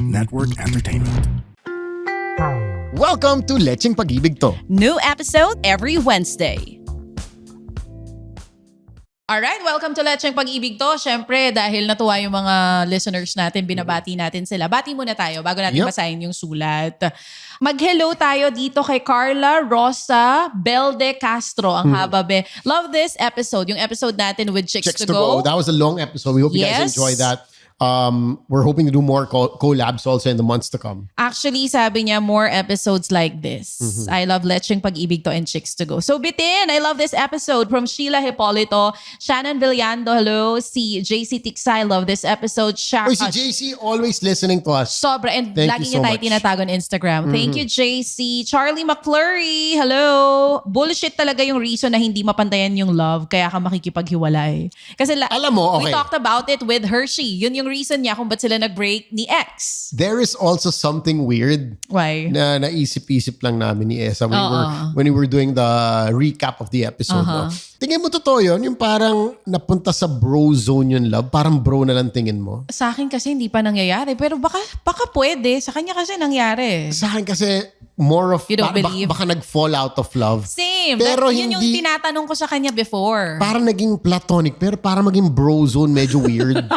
Network Entertainment. Welcome to Lecheng Pag-ibig To. New episode every Wednesday. Alright, welcome to Lecheng Pag-ibig to. Siyempre, dahil natuwa yung mga listeners natin, binabati natin sila. Bati muna tayo bago natin Yup. basahin yung sulat. Mag-hello tayo dito kay Carla Rosa Belde Castro. Ang haba be. Love this episode. Yung episode natin with Chicks, Chicks to, Go. That was a long episode. We hope you guys Yes. enjoy that. Um, we're hoping to do more co- collabs also in the months to come. Actually, sabi niya, more episodes like this. Mm-hmm. I love Lecheng Pag-ibig to and Chicks to Go. So bitin, I love this episode from Sheila Hipolito, Shannon Villando, hello. Si JC Tiksay, love this episode. Sha- Oh, si JC always listening to us. Sobra. And Thank lagi you so niya tayo much. Mm-hmm. on Instagram. Thank you, JC. Charlie McFlurry, hello. Bullshit talaga yung reason na hindi mapantayan yung love kaya ka makikipaghiwalay. Kasi la- Alam mo, we okay. talked about it with Hershey. Yun yung reason niya kung ba't sila nag-break ni ex. There is also something weird Why? na naisip-isip lang namin ni Esa when, we were, when we were doing the recap of the episode. Uh-huh. No? Tingin mo totoo yun? Yung parang napunta sa bro zone yun, love? Parang bro na lang tingin mo? Sa akin kasi hindi pa nangyayari. Pero baka, baka pwede. Sa kanya kasi nangyari. Sa akin kasi, more of, You don't believe? Baka, baka nag-fall out of love. Same. Pero That- yun yung hindi- tinatanong ko sa kanya before. Parang naging platonic, pero parang maging bro zone, medyo weird.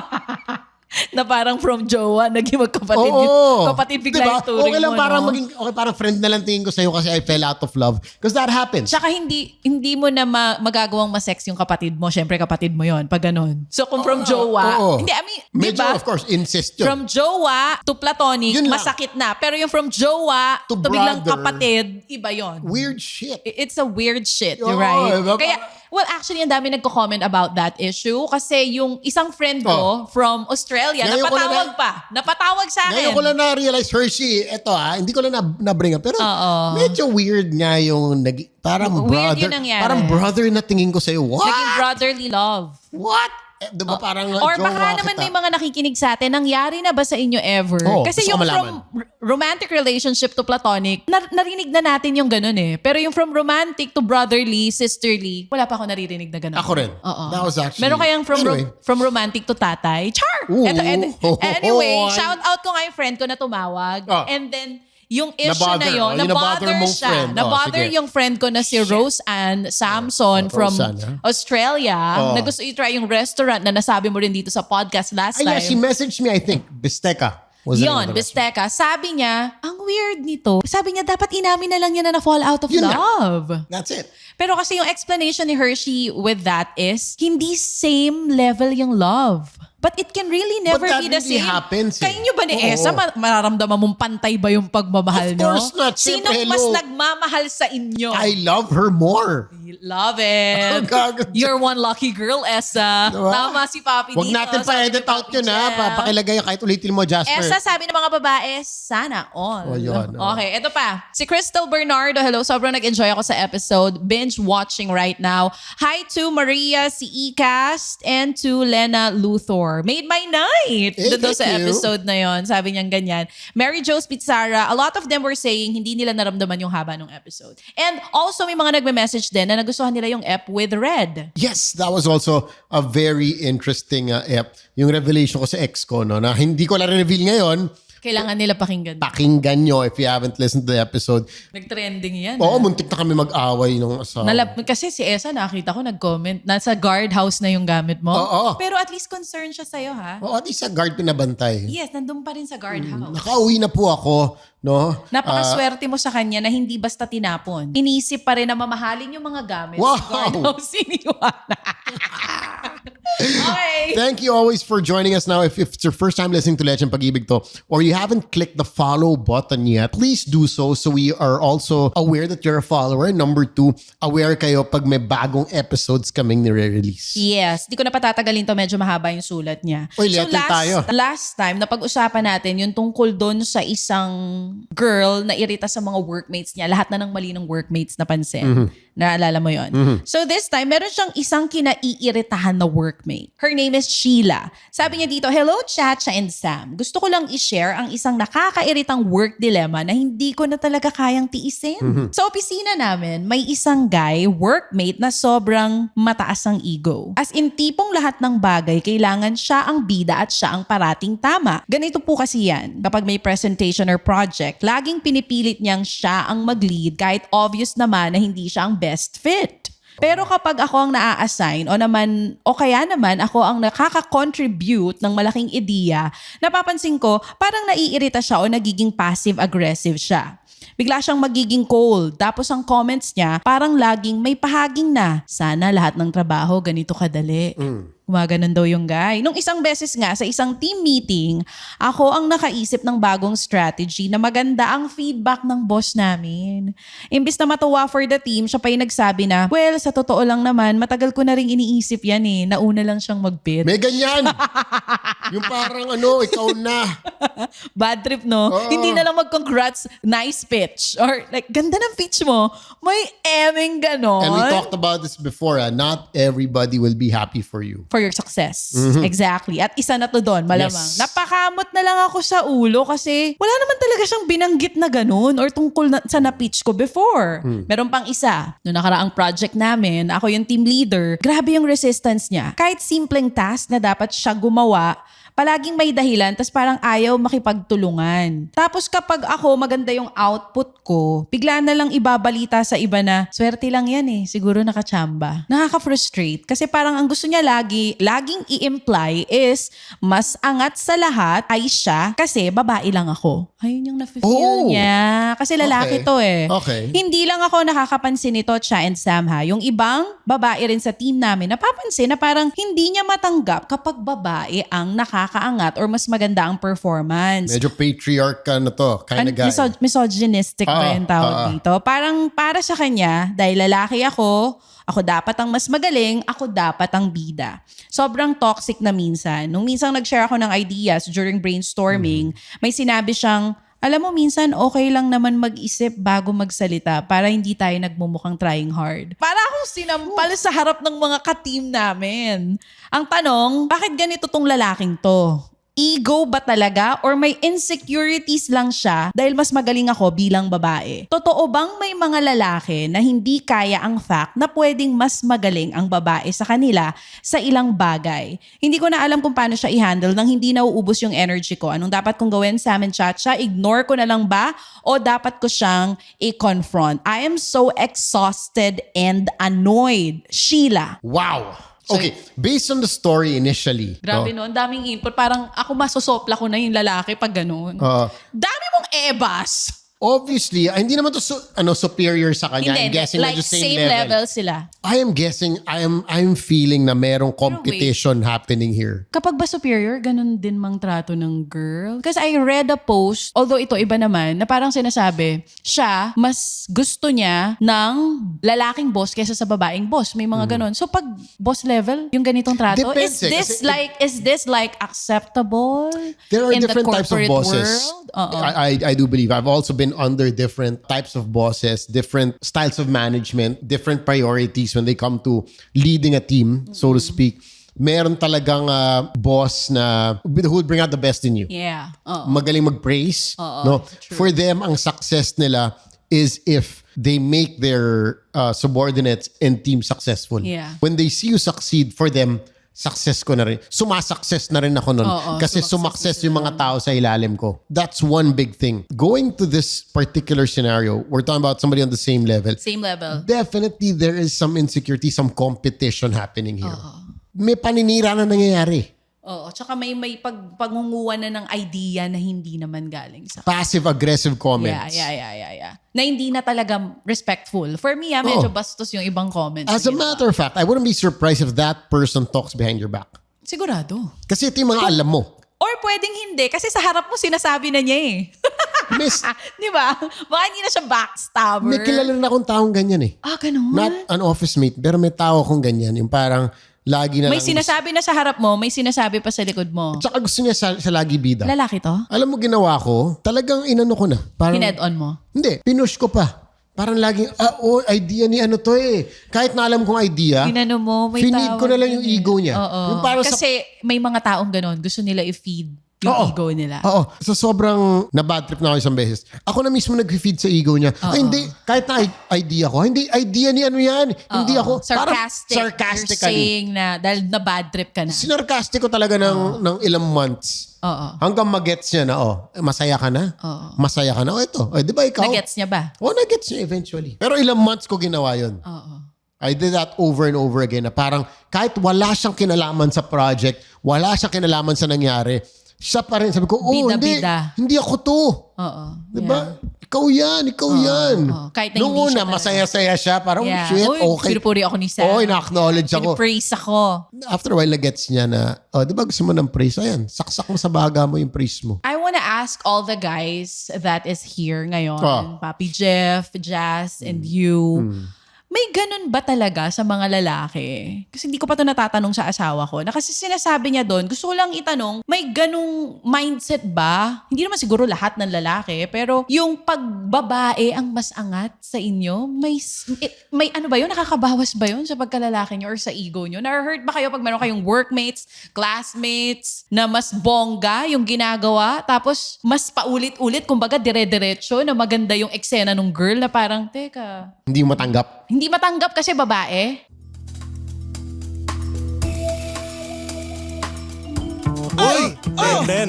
na parang from jowa, naging magkapatid. Oo. Kapatid bigla Diba? yung turing Okay lang mo, parang no? maging, okay parang friend na lang tingin ko sa'yo kasi I fell out of love. Because that happens. Tsaka hindi hindi mo na ma- magagawang masex yung kapatid mo. Siyempre kapatid mo yon pag ganun. So kung from jowa, oo. hindi, I mean, Medyo, ba? of course, incest yun. From jowa to platonic, Yun lang. masakit na. Pero yung from jowa To to, biglang kapatid, iba yon. Weird shit. It's a weird shit, Oo, right? diba? Kaya, well, actually, ang dami nagko-comment about that issue kasi yung isang friend ko from Australia, Oh. Ngayon ko na napatawag pa. Napatawag sa akin. Ngayon ko lang na-realize, Hershey, eto ah, hindi ko lang na- na-bring up. Pero Oo. medyo weird nga yung, nag, parang Weird brother. yun nangyari. Parang brother na tingin ko sa'yo. What? Naging brotherly love. What? Eh, diba parang Or jowa baka naman kita. may mga nakikinig sa atin, nangyari na ba sa inyo ever? Oo, Kasi gusto ko yung malaman. from r- romantic relationship to platonic, nar- narinig na natin yung ganun eh. Pero yung from romantic to brotherly, sisterly, wala pa ako naririnig na ganun. Ako rin. Oo. That was actually- Meron kayang from, ro- Anyway. from romantic to tatay? Char! Ooh. Eto, ed- Oh, anyway, oh, shout out ko nga yung friend ko na tumawag. Oh. And then, yung issue Na-bother, na yun, oh, yung na-bother na-bother mong siya. friend. Oh, Na-bother sige. yung friend ko na si Rose Ann Samson from Roseanne. Australia Oh. na gusto i-try yung restaurant na nasabi mo rin dito sa podcast last Ay, time. yeah, she messaged me, I think. Bisteka. Was the name Yon, of the restaurant. Bisteka. Sabi niya, ang weird nito. Sabi niya, dapat inamin na lang niya na na-fall out of Yun love. That's it. Pero kasi yung explanation ni Hershey with that is, hindi same level yung love. But it can really never be the really same. happens eh. Kayo nyo ba ni Oo. Esa, ma- mararamdaman mong pantay ba yung pagmamahal Of nyo? course not. Sino Siyempre, mas hello. nagmamahal sa inyo? I love her more. Love it. Gago. You're one lucky girl, Esa. Diba? Tama si Papi Huwag dito. natin pa-edit out yun ha. Jeff. Pa- pakilagay kahit ulitin mo, Jasper. Esa, sabi ng mga babae, sana all. Oh, yun, oh. Okay, ito pa. Si Crystal Bernardo, hello. Sobrang nag-enjoy ako sa episode. Binge watching right now. Hi to Maria, si Ecast, and to Lena Luthor. Made my night! Eh, Doon sa episode na yon Sabi niyang ganyan. Mary Jo's Pizzara, a lot of them were saying hindi nila naramdaman yung haba ng episode. And also may mga nagme-message din na nagustuhan nila yung ep with Red. Yes, that was also a very interesting uh, ep. Yung revelation ko sa ex ko, no, na hindi ko lang reveal ngayon. Kailangan nila pakinggan. Pakinggan nyo if you haven't listened to the episode. Nag-trending yan. Oo, ah. muntik na kami mag-away nung asawa. Nalap, kasi si Esa nakita ko nag-comment, nasa guardhouse na yung gamit mo. Oo. Pero at least concerned siya sa'yo ha. Oo, at least sa guard pinabantay. Yes, nandun pa rin sa guardhouse. Nakauwi na po ako, no? Napakaswerte mo sa kanya na hindi basta tinapon. Inisip pa rin na mamahalin yung mga gamit Wow! guardhouse iniwan. okay. Thank you always for joining us now. If, if it's your first time listening to Legend Pag-ibig to, or you haven't clicked the follow button yet, please do so so we are also aware that you're a follower. Number two, aware kayo pag may bagong episodes kaming nire-release. Yes, di ko na patatagalin to, medyo mahaba yung sulat niya. Uy, so last, tayo. last time, napag-usapan natin yung tungkol doon sa isang girl na irita sa mga workmates niya. Lahat na ng mali ng workmates napansin. Mm-hmm. Naalala mo yon So this time, meron siyang isang kinaiiritahan na workmate. Her name is Sheila. Sabi niya dito, Hello Chacha and Sam. Gusto ko lang i-share ang isang nakakairitang work dilemma na hindi ko na talaga kayang tiisin. Sa opisina namin, may isang guy, workmate na sobrang mataas ang ego. As in, tipong lahat ng bagay, kailangan siya ang bida at siya ang parating tama. Ganito po kasi yan. Kapag may presentation or project, laging pinipilit niyang siya ang mag-lead kahit obvious naman na hindi siya ang best fit. Pero kapag ako ang naa-assign o naman o kaya naman ako ang nakaka-contribute ng malaking ideya, napapansin ko parang naiirita siya o nagiging passive-aggressive siya. Bigla siyang magiging cold. Tapos ang comments niya, parang laging may pahaging na. Sana lahat ng trabaho ganito kadali. Gumaganon daw yung guy. Nung isang beses nga sa isang team meeting, ako ang nakaisip ng bagong strategy na maganda ang feedback ng boss namin. Imbis na matuwa for the team, siya pa yung nagsabi na, well, sa totoo lang naman, matagal ko na rin iniisip yan eh. Nauna lang siyang mag-bid. May ganyan. yung parang ano, ikaw na. Bad trip, no? Oo. Hindi na lang mag-congrats, nice pitch. Or like, ganda ng pitch mo. May eming ganon. And we talked about this before. Ah. Not everybody will be happy for you. for your success. Exactly. At isa na to doon, malamang. Yes. Napakamot na lang ako sa ulo kasi wala naman talaga siyang binanggit na ganun or tungkol na, sa na-pitch ko before. Meron pang isa. Noong nakaraang project namin, ako yung team leader, grabe yung resistance niya. Kahit simpleng task na dapat siya gumawa, palaging may dahilan, tas parang ayaw makipagtulungan. Tapos kapag ako maganda yung output ko, bigla na lang ibabalita sa iba na, swerte lang yan eh, siguro nakachamba. Nakaka-frustrate kasi parang ang gusto niya lagi, laging i-imply is, mas angat sa lahat ay siya kasi babae lang ako. Ayun yung nafe-feel Oh. niya. Kasi lalaki Okay. to eh. Okay. Hindi lang ako nakakapansin nito, Cha and Sam ha. Yung ibang babae rin sa team namin, napapansin na parang hindi niya matanggap kapag babae ang nakakaangat or mas maganda ang performance. Medyo patriarch ka na to. Kind of guy. miso- misogynistic ba Ah, yung tawag ah. dito? Parang para sa kanya, dahil lalaki ako, ako dapat ang mas magaling, ako dapat ang bida. Sobrang toxic na minsan. Nung minsan nag-share ako ng ideas during brainstorming, Mm-hmm. may sinabi siyang, alam mo, minsan okay lang naman mag-isip bago magsalita para hindi tayo nagmumukhang trying hard. Para akong sinampal sa harap ng mga ka-team namin. Ang tanong, bakit ganito tong lalaking to? Ego ba talaga or may insecurities lang siya dahil mas magaling ako bilang babae? Totoo bang may mga lalaki na hindi kaya ang fact na pwedeng mas magaling ang babae sa kanila sa ilang bagay? Hindi ko na alam kung paano siya i-handle nang hindi nauubos yung energy ko. Anong dapat kong gawin sa amin chacha? Ignore ko na lang ba? O dapat ko siyang i-confront? I am so exhausted and annoyed. Sheila. Wow. Okay, based on the story initially. Grabe no? no, ang daming input. Parang ako masosopla ko na yung lalaki pag ganun. Uh, Dami mong ebas. Obviously, ah, hindi naman to su- ano, superior sa kanya. I'm Hindi, guessing like medyo same, level. sila. I am guessing, I am I'm feeling na merong competition happening here. Kapag ba superior, ganun din mang trato ng girl? Because I read a post, although ito iba naman, na parang sinasabi, siya, mas gusto niya ng lalaking boss kaysa sa babaeng boss. May mga ganun. So pag boss level, yung ganitong trato, Depende, is this kasi- like, is this like acceptable There are in different the types of corporate bosses. world? Oo. I, I I do believe I've also been under different types of bosses, different styles of management, different priorities when they come to leading a team, so to speak. Meron talagang ah, boss na who will bring out the best in you. yeah. Oo. Magaling mag-praise. no? For them, ang success nila is if they make their uh, subordinates and team successful. Yeah. When they see you succeed, for them, success ko na rin. Sumasukses na rin ako. Oo, kasi sumakses yung mga tao sa ilalim ko. That's one big thing. Going to this particular scenario, we're talking about somebody on the same level. Same level. Definitely, there is some insecurity, some competition happening here. May paninira na nangyayari. Oo, tsaka may may pag pagunguan na ng idea na hindi naman galing sa Passive-aggressive Yeah, comments. yeah, yeah, yeah, yeah. Na hindi na talaga respectful. For me, ah, medyo bastos yung ibang comments. As a matter of fact, I wouldn't be surprised if that person talks behind your back. Sigurado. Kasi ito yung mga alam mo. Or pwedeng hindi, kasi sa harap mo sinasabi na niya eh. Miss, Di ba? Baka hindi na siya backstabber. may kilala na akong taong ganyan eh. Ah, ganun? Not an office mate, pero may tao akong ganyan. Yung parang lagi na may lang. sinasabi na sa harap mo, may sinasabi pa sa likod mo. Tsaka gusto niya sa, sa lagi bida. Lalaki to? Alam mo ginawa ko, talagang inano ko na. Parang, Hined on mo? Hindi, pinush ko pa. Parang laging, ah, oh, idea ni ano to eh. Kahit na alam kong idea, Inano mo, may ko tawag na lang yung yun eh. ego niya. Oo. Yung parang sa- Kasi may mga taong ganon, gusto nila i-feed yung Oo. ego nila. Oo. So sobrang na-bad trip na ako isang beses. Ako na mismo nag-feed sa ego niya. Ay, hindi. Kahit na i- idea ko. Hindi, idea ni ano yan. Hindi Oo. ako. parang Sarcastic. sarcastically. You're saying na dahil na bad trip ka na. Sinarcastic ko talaga ng, ng ilang months. Oo. Hanggang magets niya na, oh, eh, masaya ka na? Oo. Masaya ka na? Oh, ito. Eh, di ba ikaw? Nagets niya ba? Oh, nagets niya eventually. Pero ilang months ko ginawa yun. Oo. I did that over and over again na parang kahit wala siyang kinalaman sa project, wala siyang kinalaman sa nangyari, siya pa rin. Sabi ko, oh, hindi. Bida-bida. Hindi ako to. Oo. Diba? Ikaw yan, ikaw yan. oo. Kahit na Noong hindi una, masaya-saya siya. Parang, Yeah. shit, Uy, okay. pinupuri ako ni Sam. Oo, ina-acknowledge ako. Pinapraise ako. After a while, na-gets niya na, oh, di ba gusto mo ng praise? Ayan, saksak mo sa baga mo yung praise mo. I want to ask all the guys that is here ngayon, Ah. Papi Jeff, Jazz, and you, may ganun ba talaga sa mga lalaki? Kasi hindi ko pa to natatanong sa asawa ko. Na kasi sinasabi niya doon, gusto ko lang itanong, may ganung mindset ba? Hindi naman siguro lahat ng lalaki, pero yung pagbabae ang mas angat sa inyo, may, eh, may ano ba yun? Nakakabawas ba yun sa pagkalalaki niyo or sa ego niyo? Na-hurt ba kayo pag meron kayong workmates, classmates, na mas bongga yung ginagawa, tapos mas paulit-ulit, kumbaga dire-diretso na maganda yung eksena ng girl na parang, teka, Hindi mo matanggap. hindi matanggap kasi babae. Uy! Ben, ben.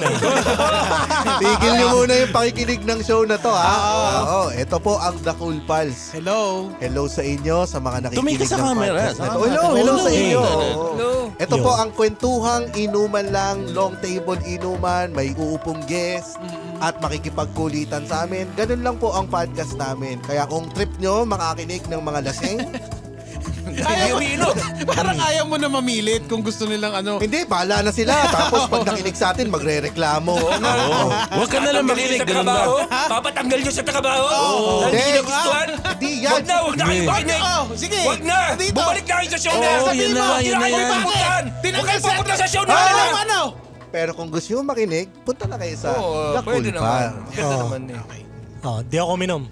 Tigil niyo muna yung pakikinig ng show na to, ha? Oo. Ito po ang The Cool Pals. Hello. Hello sa inyo, sa mga nakikinig Tumingin sa ng camera. podcast na to. Sa Hello, camera. hello sa inyo. Hello. Ito po ang kwentuhang inuman lang, long table inuman, may uupong guest, at makikipagkulitan sa amin. Ganun lang po ang podcast namin. Kaya kung trip nyo makakinig ng mga lasing, Ayaw umiinom. Parang ayaw mo na mamilit kung gusto nilang ano. hindi, bahala na sila. Tapos pag nakinig sa atin, magre-reklamo. Oo. Huwag ka na lang makinig. Ganun ba? Papatanggal nyo sa trabaho? Oo. Hindi Hindi. nagustuhan? Hindi yan. Wag na, wag na kayo makinig. Oh, sige. Wag na. Dito. Bumalik na kayo sa show Oo, na. yun Sabihin na, mo, yun hindi na yan. pupuntahan. Huwag kayo sa- pupunta sa show Ano, na. ano? Pero kung gusto nyo makinig, punta na kayo sa Oo, The Cool pwede naman. Pals. Ganda naman eh. Oh, di ako minom.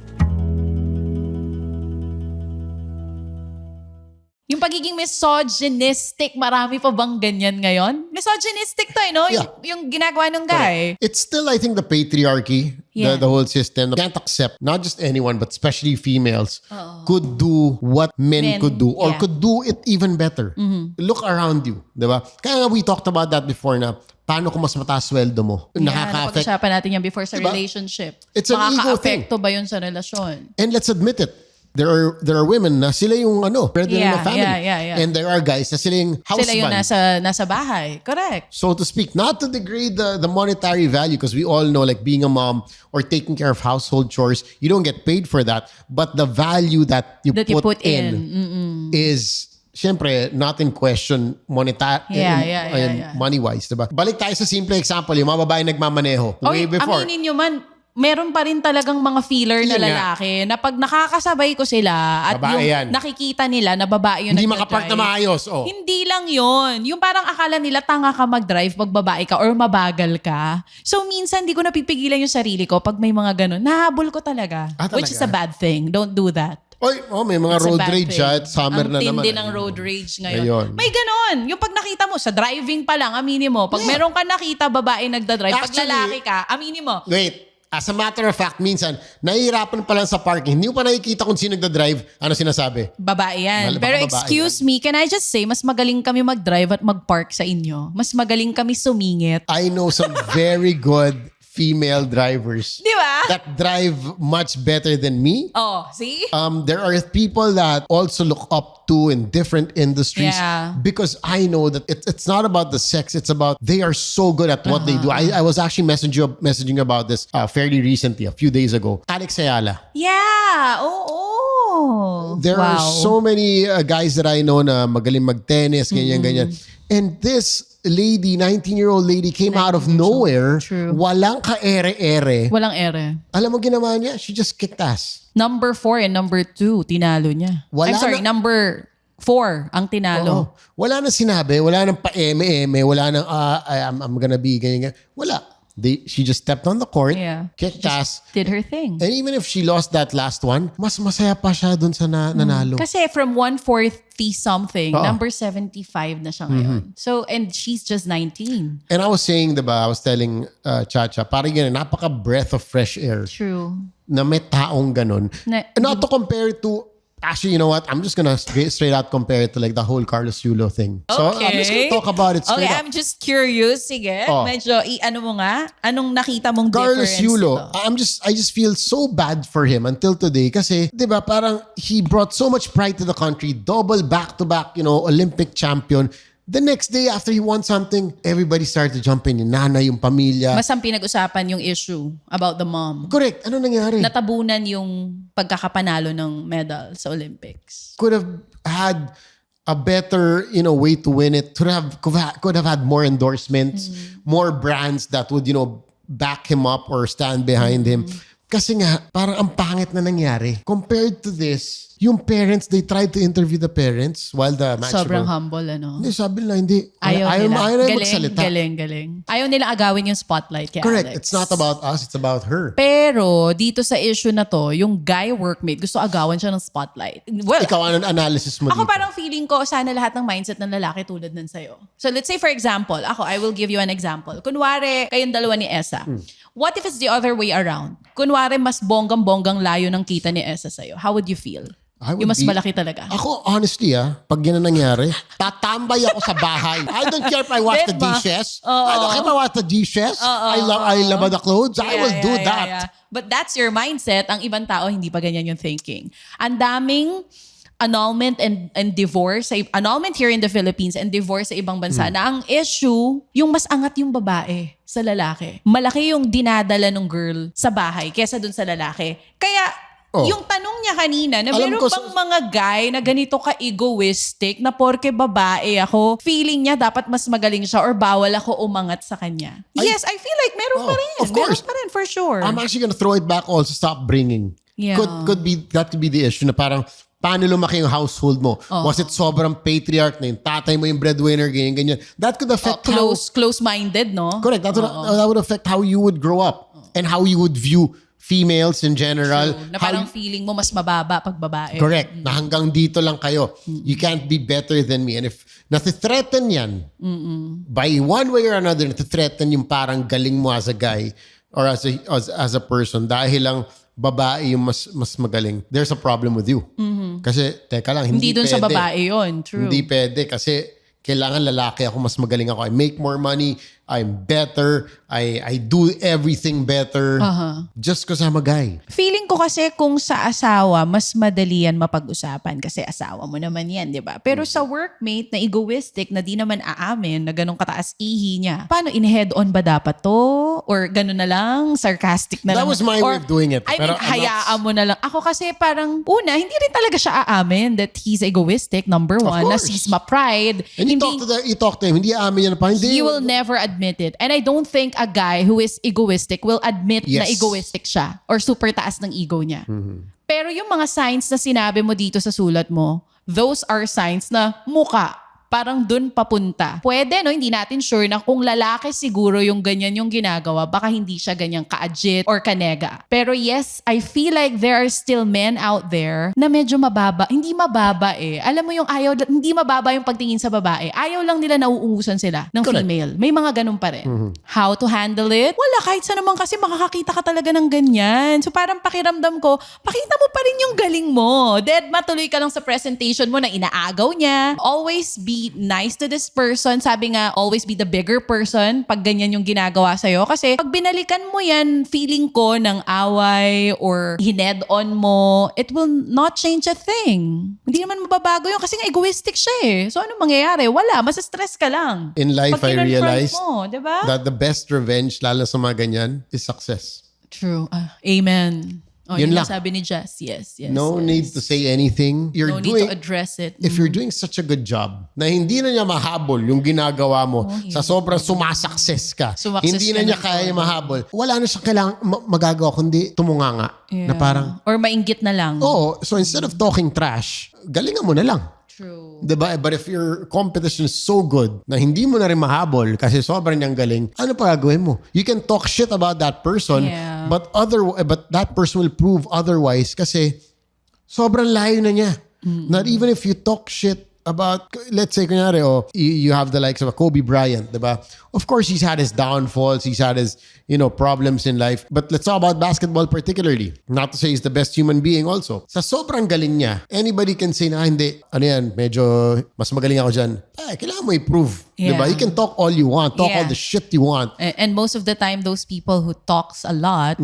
Yung pagiging misogynistic, marami pa bang ganyan ngayon? Misogynistic to eh, no? Yung, yung ginagawa ng guy. It's still, I think, the patriarchy, Yeah. the, the whole system. Can't accept, not just anyone, but especially females, could do what men, Men, could do or yeah. Mm-hmm. could do it even better. Look around you, di ba? Kaya nga we talked about that before na paano kung mas mataas sweldo mo? Yeah, Nakaka-affect. napag-usapan natin yan before sa Diba? relationship. It's an ego thing. Ba yun sa relasyon? And let's admit it. There are there are women na sila yung ano, breadwinner Yeah, ng family. yeah, yeah, yeah. And there are guys na sila yung houseman. Sila yung nasa, nasa bahay. Correct. so to speak, not to degrade the, the monetary value because we all know like being a mom or taking care of household chores, you don't get paid for that. But the value that you, That put, you put in, in. Is syempre not in question monetary Yeah, yeah, yeah, yeah. money wise, diba? Balik tayo sa simple example, yung mga babae nagmamaneho. Oy, Way before. aminin nyo man, meron pa rin talagang mga feeler na Yun nga. lalaki na pag nakakasabay ko sila at Babae yung yan. nakikita nila na babae yung Hindi nagdadrive, makapark na maayos. Oh. Hindi lang yon. Yung parang akala nila tanga ka mag-drive pag babae ka or mabagal ka. So minsan hindi ko napipigilan yung sarili ko pag may mga ganun. Nahabol ko talaga. Ah, talaga? Which is a bad thing. Don't do that. Oy, oh, may mga It's a road bad rage thing. ah. Summer Ang na naman. tindi eh. ng road rage ngayon. Ayun. May ganon. Yung pag nakita mo, sa driving pa lang, aminin mo. Pag meron ka nakita babae nagdadrive, pag Actually- lalaki ka, aminin mo. Wait. As a matter of fact, minsan, nahihirapan pa lang sa parking. Hindi mo pa nakikita kung sino nagda-drive. Ano sinasabi? Babae yan. Mal- baka Pero babae excuse me, can I just say, mas magaling kami mag-drive at mag-park sa inyo. Mas magaling kami sumingit. I know some very good female drivers Di ba? that drive much better than me. Oh, see? Um, there are people that also look up to in different industries Yeah. because I know that it's it's not about the sex. It's about they are so good at what they do. Uh-huh. I, I was actually messaging messaging about this uh, fairly recently, a few days ago. Alex Ayala. Yeah. Oo. There wow. are so many uh, guys that I know na magaling mag-tennis, ganyan, ganyan. And this lady, 19-year-old lady, came out of nowhere. True. Walang ka-ere-ere. Walang ere. Alam mo ginawa niya? She just kicked ass. Number four and number two, tinalo niya. I'm Wala sorry, na- number four ang tinalo. Oo. Wala nang sinabi, wala nang pa-eme-eme, wala nang, ah, I- I'm, I'm gonna be, ganyan, ganyan. Wala. They she just stepped on the court, Yeah. kicked ass. Did her thing. And even if she lost that last one, mas masaya pa siya dun sa na, nanalo. Kasi from 140 something, Oo. number 75 na siya ngayon. So, and she's just 19. And I was saying, diba, I was telling uh, Chacha, parang yun, napaka breath of fresh air True. na may taong ganun. Na- And not to compare it to, actually, you know what? I'm just gonna straight, straight out compare it to like the whole Carlos Yulo thing. So I'm just gonna talk about it straight Okay, up. I'm just curious. Sige, Oh. medyo i-ano mo nga? Anong nakita mong Carlos difference Yulo, nito? I'm just I just feel so bad for him until today kasi 'di ba parang he brought so much pride to the country, double back to back, you know, Olympic champion. The next day after he won something, everybody started to jump in, yung nanay, yung pamilya. Mas ang pinag-usapan yung issue about the mom. Correct. Ano nangyari? Natabunan yung pagkakapanalo ng medal sa Olympics. could have had a better, you know, way to win it. Could have could have, could have had more endorsements, more brands that would, you know, back him up or stand behind him. Kasi nga, parang ang pangit na nangyari. Compared to this, yung parents, they tried to interview the parents while the match Sobrang were- humble, ano? Hindi, sabi nila, hindi. Ayaw, ayaw, nila. ayaw galing, magsalita. galing, galing. Ayaw nila agawin yung spotlight kay Correct. Alex. It's not about us, it's about her. Pero dito sa issue na to, yung guy workmate, gusto agawan siya ng spotlight. Well, Ikaw, anong analysis mo Ako dito? parang feeling ko, sana lahat ng mindset ng lalaki tulad ng sa'yo. So let's say for example, ako, I will give you an example. Kunwari, kayong dalawa ni Esa. Hmm. What if it's the other way around? Kunwari, mas bonggang-bonggang layo ng kita ni Esa sa'yo. How would you feel? I would Yung mas be- malaki talaga. Ako, honestly ah, pag yan ang nangyari, tatambay ako sa bahay. I don't care if I wash the Diba? dishes. I don't care if I wash the dishes. I love I love the clothes. I Yeah, will do yeah, that. But that's your mindset. Ang ibang tao, hindi pa ganyan yung thinking. Ang daming annulment and, and divorce, sa, annulment here in the Philippines and divorce sa ibang bansa, Hmm. na ang issue, yung mas angat yung babae sa lalaki. Malaki yung dinadala ng girl sa bahay kesa dun sa lalaki. Kaya, Oh. yung tanong niya kanina, na Alam meron ko bang mga guy na ganito ka-egoistic na porke babae ako, feeling niya dapat mas magaling siya or bawal ako umangat sa kanya? I- yes, I feel like meron Oh, pa rin. of course. Meron pa rin, for sure. I'm actually gonna throw it back also. Stop bringing. Yeah. Could could be that could be the issue na parang paano lumaki yung household mo? Was it sobrang patriarch na yung tatay mo yung breadwinner, ganyan, ganyan. That could Oh, affect how, close, close-minded, no? correct, that would, that would affect how you would grow up and how you would view females in general. Na how parang feeling mo mas mababa pag babae. Correct. Na hanggang dito lang kayo. You can't be better than me. And if nathithreaten yan, by one way or another, nathithreaten yung parang galing mo as a guy or as a, as, as a person dahil lang babae yung mas mas magaling, there's a problem with you. Kasi, teka lang, hindi, Hindi dun sa babae yon True. Hindi pwede kasi kailangan lalaki ako mas magaling ako. I make more money. I'm better. I I do everything better. Just because I'm a guy. Feeling ko kasi kung sa asawa, mas madali yan mapag-usapan kasi asawa mo naman yan, di ba? Pero sa workmate na egoistic na di naman aamin na ganun kataas ihi niya, paano in-head on ba dapat to? Or ganun na lang? Sarcastic na That lang? was my Or, way of doing it. I Pero mean, I'm not- hayaan mo na lang. Ako kasi parang, una, hindi rin talaga siya aamin that he's egoistic, number one. Na sees ma pride. And you hindi, talk to the, you talk to him, hindi amin yan pa. Hindi. he will never admit it. And I don't think a guy who is egoistic will admit na Yes. egoistic siya or super taas ng ego niya. Mm-hmm. Pero yung mga signs na sinabi mo dito sa sulat mo, those are signs na muka parang dun papunta. Pwede, no? Hindi natin sure na kung lalaki siguro yung ganyan yung ginagawa, baka hindi siya ganyang ka-agit or kanega. Pero yes, I feel like there are still men out there na medyo mababa. Hindi mababa eh. Alam mo yung ayaw, hindi mababa yung pagtingin sa babae. Ayaw lang nila nauungusan sila ng Correct. female. May mga ganun pa rin. How to handle it? Wala, kahit sa naman kasi makakakita ka talaga ng ganyan. So parang pakiramdam ko, pakita mo pa rin yung galing mo. Dead matuloy ka lang sa presentation mo na inaagaw niya. Always be nice to this person. Sabi nga, always be the bigger person pag ganyan yung ginagawa sa'yo. Kasi pag binalikan mo yan, feeling ko ng away or hined on mo, it will not change a thing. Hindi naman mababago yun kasi nga egoistic siya eh. So ano mangyayari? Wala, masa-stress ka lang. In life, Pag I realized mo, di ba? that the best revenge, lalo sa mga ganyan, is success. True. Ah, amen. Oh, Yun yun, lang. sabi ni Jess. Yes, yes. no yes. need to say anything. You're No need doing, to address it. if you're doing such a good job na hindi na niya mahabol yung ginagawa mo sa sobrang sumasakses ka, Sumakses hindi na niya na. kaya mahabol, wala na siya kailangan ma- magagawa kundi tumunganga. Na Yeah. parang, Or mainggit na lang. oo, so instead of talking trash, galingan mo na lang. True. Diba? But if your competition is so good na hindi mo na rin mahabol kasi sobrang niyang galing, ano pa gagawin mo? You can talk shit about that person, Yeah. but other but that person will prove otherwise kasi sobrang layo na niya. Not even if you talk shit about, let's say, kunyari, oh, you, have the likes of a Kobe Bryant, diba? Of course, he's had his downfalls, he's had his, you know, problems in life. But let's talk about basketball particularly. Not to say he's the best human being also. Sa sobrang galing niya, anybody can say na, "Ah, hindi, ano yan, medyo mas magaling ako dyan. Eh, kailangan mo i-prove. Diba? Yeah. You can talk all you want, talk all Yeah. the shit you want. A- And most of the time, those people who talks a lot,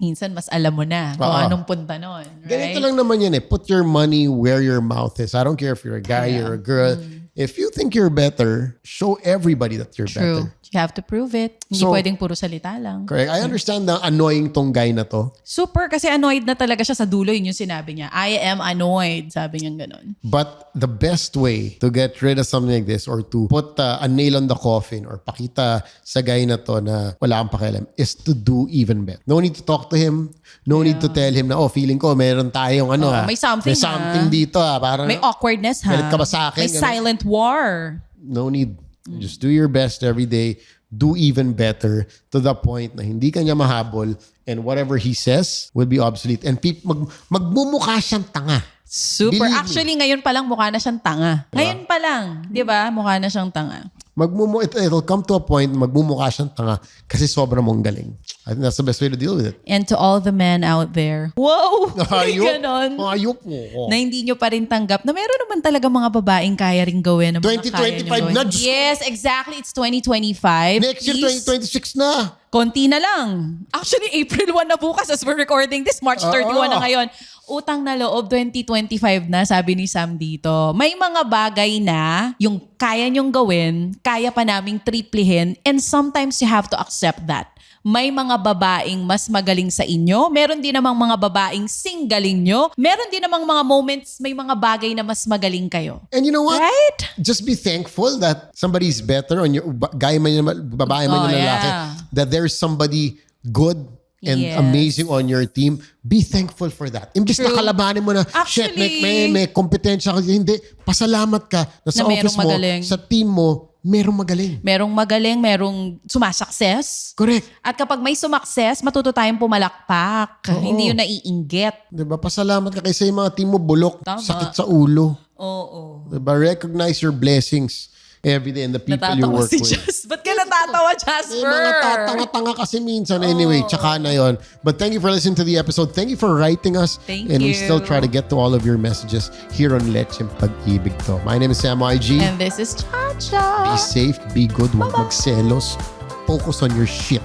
minsan mas alam mo na kung Mm. Oo. anong punta nun. Right? Ganito lang naman yan eh. Put your money where your mouth is. I don't care if you're a guy or a girl. If you think you're better, show everybody that you're True. better. You have to prove it. Hindi So- pwedeng puro salita lang. Correct. I understand na annoying tong guy na to. Super, kasi annoyed na talaga siya sa dulo. Yun yung sinabi niya. I am annoyed. Sabi niya ganun. But the best way to get rid of something like this or to put uh, a nail on the coffin or pakita sa guy na to na wala kang pakialam is to do even better. No need to talk to him. No need to tell him na, oh, feeling ko meron tayong ano Oh, ah. may something, May something ah. dito ah. Parang, May awkwardness ha. Galit ka ba sa akin? May Ganun. silent war. no need. Just do your best every day. Do even better to the point na hindi ka niya mahabol and whatever he says will be obsolete. And peop, mag, magmumukha siyang tanga. Super. Believe me. Actually, ngayon pa lang mukha na siyang tanga. Ngayon pa lang. Di ba? Mukha na siyang tanga. Magmumu it, it'll come to a point magmumukha siyang tanga kasi sobrang mong galing. I think that's the best way to deal with it. And to all the men out there. Wow! Ayop. Ganon. Ayop mo. na hindi nyo pa rin tanggap na meron naman talaga mga babaeng kaya rin gawin. ng mga kaya 2025 nyo gawin. na. Yes, exactly. It's 2025. Next year, Please, 2026 na. Konti na lang. Actually, April 1 na bukas as we're recording this. March 31 na Oo. ngayon. Utang na loob 2025 na, sabi ni Sam dito. May mga bagay na yung kaya nyong gawin, kaya pa naming triplihin, and sometimes you have to accept that. May mga babaeng mas magaling sa inyo. Meron din namang mga babaeng singgaling nyo. Meron din namang mga moments, may mga bagay na mas magaling kayo. And you know what? Right? Just be thankful that somebody's better on your ba- guy man yun, babae man Oh, yun, lalaki. yeah. That there's somebody good and Yes. amazing on your team. Be thankful for that. Imbis na True. kalabanin mo na, shit, may, Actually- may, may kompetensya ka. Hindi, pasalamat ka na sa Na merong office mo, magaling. sa team mo, merong magaling. Merong magaling, merong sumasakses. Correct. At kapag may sumakses, matuto tayong pumalakpak. Hindi yun naiinggit. Diba? Pasalamat ka kaysa yung mga team mo bulok, Tama. sakit sa ulo. Oo. Diba? Recognize your blessings every day and the people you Natatawa work si with. Jas. Ba't ka natatawa, Eh, Jasper? mga tatanga-tanga kasi minsan. Anyway, tsaka na yon. But thank you for listening to the episode. Thank you for writing us. Thank and we you. still try to get to all of your messages here on Lecheng Pag-ibig to. My name is Sam IG. And this is Chacha. Be safe, be good, huwag magselos. Focus on your shit.